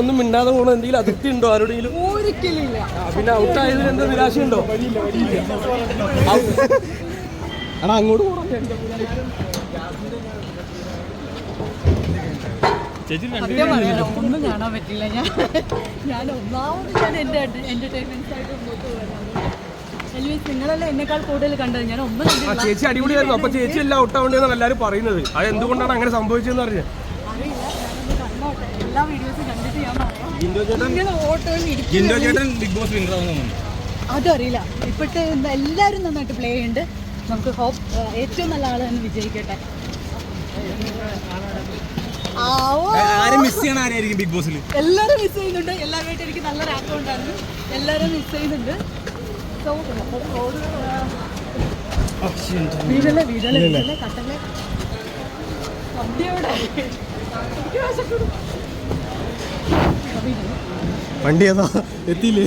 ഒന്നും മിണ്ടാതെ പോകണം എന്തെങ്കിലും അതിർത്തി ഉണ്ടോ ആരുടെയും ഒരിക്കലില്ല പിന്നെ ഔട്ടായതിൽ എന്താ നിരാശയുണ്ടോ? എടാ അങ്ങോട്ട് ഒന്നും കാണാൻ പറ്റില്ല. ഞാൻ ഞാൻ ഒന്നാമത് ഞാൻ എന്റെ എന്റർടൈൻമെന്റ്സ് ആയിട്ട് മുമ്പോട്ട് പോകുന്നത് എനിവേസ് നിങ്ങളല്ലേ എന്നെക്കാൾ കൂടുതൽ കണ്ടത്. ഞാൻ ഒന്നും ആ കണ്ടില്ല ചേച്ചി അടിപൊളിയായിരുന്നു. അപ്പൊ ചേച്ചി എല്ലാം ഔട്ടാവേണ്ടതെന്നാണ് എല്ലാവരും പറയുന്നത്. അത് എന്തുകൊണ്ടാണ് അങ്ങനെ സംഭവിച്ചതെന്ന് അറിയാം അറിയില്ല. ഞാനൊന്ന് കണ്ടോട്ടെ എല്ലാ വീഡിയോസും കണ്ടിട്ട് ഞാൻ പറയാം. ഇങ്ങനെ ഓട്ടോയിൽ ഇരിക്കുന്നു ചേട്ടൻ ബിഗ് ബോസ് വിന്നർ അതറിയില്ല. ഇപ്പോഴത്തെ എല്ലാവരും നന്നായിട്ട് പ്ലേ ചെയ്യുന്നുണ്ട്. നമുക്ക് ഹോപ്പ് ഏറ്റവും നല്ല ആൾ തന്നെ വിജയിക്കട്ടെ. ആവോ. ആരും മിസ് ചെയ്യണ ആരായിരിക്കും ബിഗ് ബോസിൽ എല്ലാവരും മിസ് ചെയ്യുന്നുണ്ട്. എല്ലാവരുമായിട്ട് എനിക്ക് നല്ലൊരു അക്കൗണ്ടാണ് എല്ലാവരും മിസ് ചെയ്യുന്നുണ്ട്. വീടല്ലേ വീടല്ലേ വീടല്ലേ കട്ടല്ലേ? എനിക്ക് വിശക്കുന്നു. വണ്ടി ഏതാ? എത്തിയില്ലേ?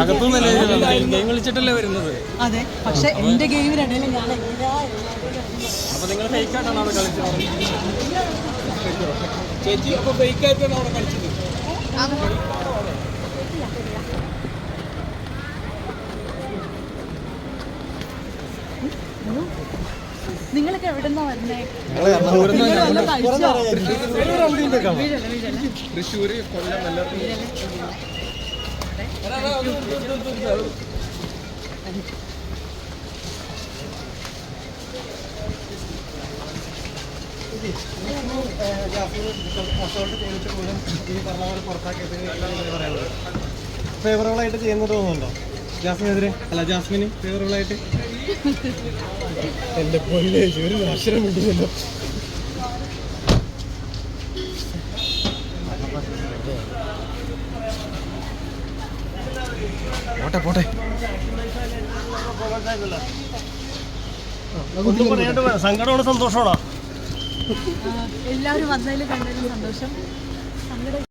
അകത്തുനിന്നല്ലേ ഗെയിം കളിച്ചിട്ടല്ലേ വരുന്നത്? അതെ. പക്ഷെ എന്റെ ഗെയിമിനിടയിൽ ഞാൻ അപ്പൊ നിങ്ങൾ ഫേക്ക് ആയിട്ടാണ് അവിടെ കളിച്ചത്? ചേച്ചി അപ്പൊ ഫേക്ക് ആയിട്ടാണ് അവിടെ കളിച്ചത്? നിങ്ങളൊക്കെ എവിടെ നിന്നാ വരുന്നേ? തൃശ്ശൂര് കൊല്ലം എല്ലാവർക്കും ആയിട്ട് ചെയ്യുന്നത് തോന്നുന്നുണ്ടോ? ജാസ്മിനെതിരെ? അല്ല ജാസ്മിന് ഫേവറബിൾ ആയിട്ട് എന്റെ പൊന്നെ ഒരു അക്ഷരം കിട്ടിയല്ലോ. പോട്ടെ പോട്ടെ. ഒന്നും പറയാണ്ട് സങ്കടമാണ് സന്തോഷമാണോ? എല്ലാവരും വന്നതിൽ കണ്ടതിലും സന്തോഷം.